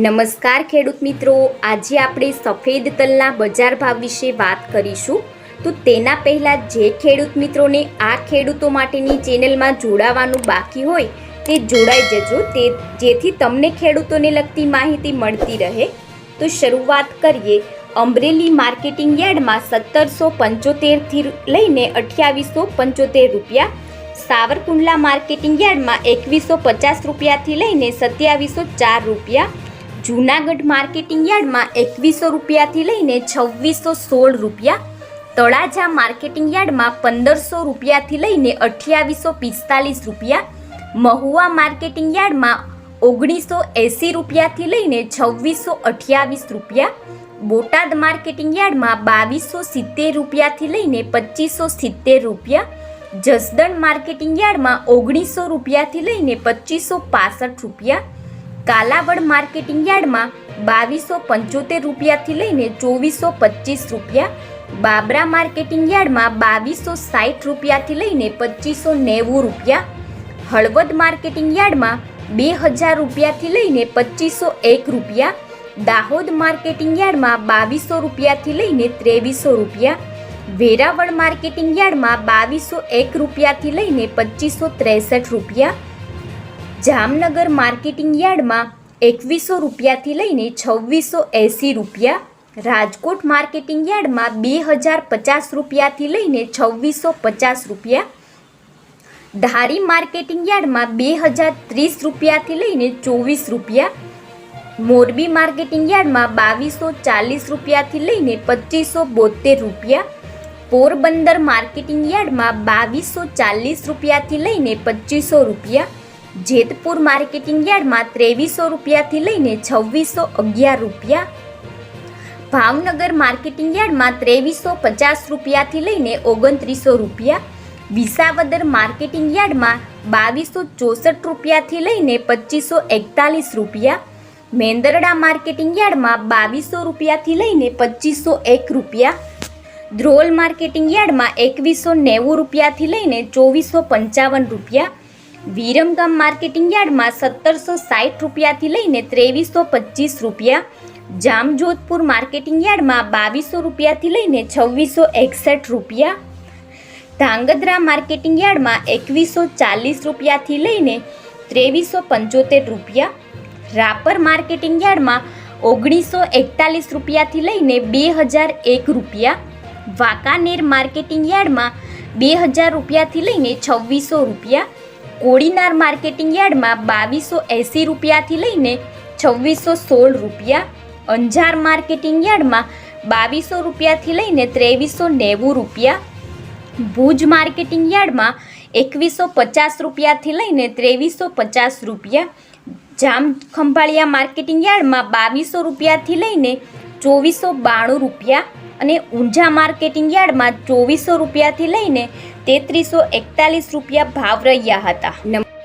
નમસ્કાર ખેડૂત મિત્રો, આજે આપણે સફેદ તલના બજાર ભાવ વિશે વાત કરીશું. તો તેના પહેલાં જે ખેડૂત મિત્રોને આ ખેડૂતો માટેની ચેનલમાં જોડાવાનું બાકી હોય, તે જોડાઈ જજો. તે જેથી તમને ખેડૂતોને લગતી માહિતી મળતી રહે. તો શરૂઆત કરીએ. અમરેલી માર્કેટિંગ યાર્ડમાં સત્તરસો પંચોતેરથી લઈને અઠ્યાવીસો પંચોતેર રૂપિયા. સાવરકુંડલા માર્કેટિંગ યાર્ડમાં એકવીસો પચાસ રૂપિયાથી લઈને સત્યાવીસો ચાર રૂપિયા. જૂનાગઢ માર્કેટિંગ યાર્ડમાં એકવીસો રૂપિયાથી લઈને છવ્વીસો સોળ રૂપિયા, તળાજા માર્કેટિંગ યાર્ડમાં પંદરસો રૂપિયાથી લઈને અઠ્યાવીસો પિસ્તાલીસ રૂપિયા, મહુવા માર્કેટિંગ યાર્ડમાં ઓગણીસો એંસી રૂપિયાથી લઈને છવ્વીસો અઠ્યાવીસ રૂપિયા, બોટાદ માર્કેટિંગ યાર્ડમાં બાવીસો સિત્તેર રૂપિયાથી લઈને પચીસો સિત્તેર રૂપિયા, જસદણ માર્કેટિંગ યાર્ડમાં ઓગણીસો રૂપિયાથી લઈને પચીસો પાસઠ રૂપિયા કાલાવડ માર્કેટિંગ યાર્ડમાં બાવીસો પંચોતેર રૂપિયાથી લઈને ચોવીસો પચીસ રૂપિયા, બાબરા માર્કેટિંગ યાર્ડમાં બાવીસો સાઠ રૂપિયાથી લઈને પચીસો નેવું રૂપિયા, હળવદ માર્કેટિંગ યાર્ડમાં બે હજાર રૂપિયાથી લઈને પચીસો એક રૂપિયા, દાહોદ માર્કેટિંગ યાર્ડમાં બાવીસો રૂપિયાથી લઈને ત્રેવીસો રૂપિયા, વેરાવળ માર્કેટિંગ યાર્ડમાં બાવીસો એક રૂપિયાથી લઈને પચીસો ત્રેસઠ રૂપિયા જામનગર માર્કેટિંગ યાર્ડમાં એકવીસો રૂપિયાથી લઈને છવ્વીસો એંસી રૂપિયા, રાજકોટ માર્કેટિંગ યાર્ડમાં બે હજાર પચાસ રૂપિયાથી લઈને છવ્વીસો પચાસ રૂપિયા, ધારી માર્કેટિંગ યાર્ડમાં બે હજાર ત્રીસ રૂપિયાથી લઈને ચોવીસ રૂપિયા, મોરબી માર્કેટિંગ યાર્ડમાં બાવીસો ચાલીસ રૂપિયાથી લઈને પચીસો બોતેર રૂપિયા, પોરબંદર માર્કેટિંગ યાર્ડમાં બાવીસો ચાલીસ રૂપિયાથી લઈને પચીસો રૂપિયા જેતપુર માર્કેટિંગ યાર્ડમાં ત્રેવીસો રૂપિયાથી લઈને છવ્વીસો અગિયાર રૂપિયા. ભાવનગર માર્કેટિંગ યાર્ડમાં ત્રેવીસો પચાસ રૂપિયાથી લઈને ઓગણત્રીસો રૂપિયા. વિસાવદર માર્કેટિંગ યાર્ડમાં બાવીસો ચોસઠ રૂપિયાથી લઈને પચીસો એકતાલીસ રૂપિયા. મેંદરડા માર્કેટિંગ યાર્ડમાં બાવીસો રૂપિયાથી લઈને પચીસો એક રૂપિયા. ધ્રોલ માર્કેટિંગ યાર્ડમાં એકવીસો નેવું રૂપિયાથી લઈને ચોવીસો પંચાવન રૂપિયા. વિરમગામ માર્કેટિંગ યાર્ડમાં સત્તરસો સાઠ રૂપિયાથી લઈને ત્રેવીસો પચીસ રૂપિયા. જામજોધપુર માર્કેટિંગ યાર્ડમાં બાવીસો રૂપિયાથી લઈને છવ્વીસો એકસઠ રૂપિયા. ધાંગધ્રા માર્કેટિંગ યાર્ડમાં એકવીસો ચાલીસ રૂપિયાથી લઈને ત્રેવીસો પંચોતેર રૂપિયા. રાપર માર્કેટિંગ યાર્ડમાં ઓગણીસો એકતાલીસ રૂપિયાથી લઈને બે હજાર એક રૂપિયા. વાંકાનેર માર્કેટિંગ યાર્ડમાં બે હજાર રૂપિયાથી લઈને છવ્વીસો રૂપિયા. કોડીનાર માર્કેટિંગ યાર્ડમાં બાવીસો એંસી રૂપિયાથી લઈને છવ્વીસો સોળ રૂપિયા. અંજાર માર્કેટિંગ યાર્ડમાં બાવીસો રૂપિયાથી લઈને ત્રેવીસો નેવું રૂપિયા. ભુજ માર્કેટિંગ યાર્ડમાં એકવીસો પચાસ રૂપિયાથી લઈને ત્રેવીસો પચાસ રૂપિયા. જામ ખંભાળિયા માર્કેટિંગ યાર્ડમાં બાવીસો રૂપિયાથી લઈને ચોવીસો બાણું રૂપિયા. અને ઊંઝા માર્કેટિંગ યાર્ડમાં ચોવીસો રૂપિયાથી લઈને તેત્રીસો એકતાલીસ રૂપિયા ભાવ રહ્યા હતા.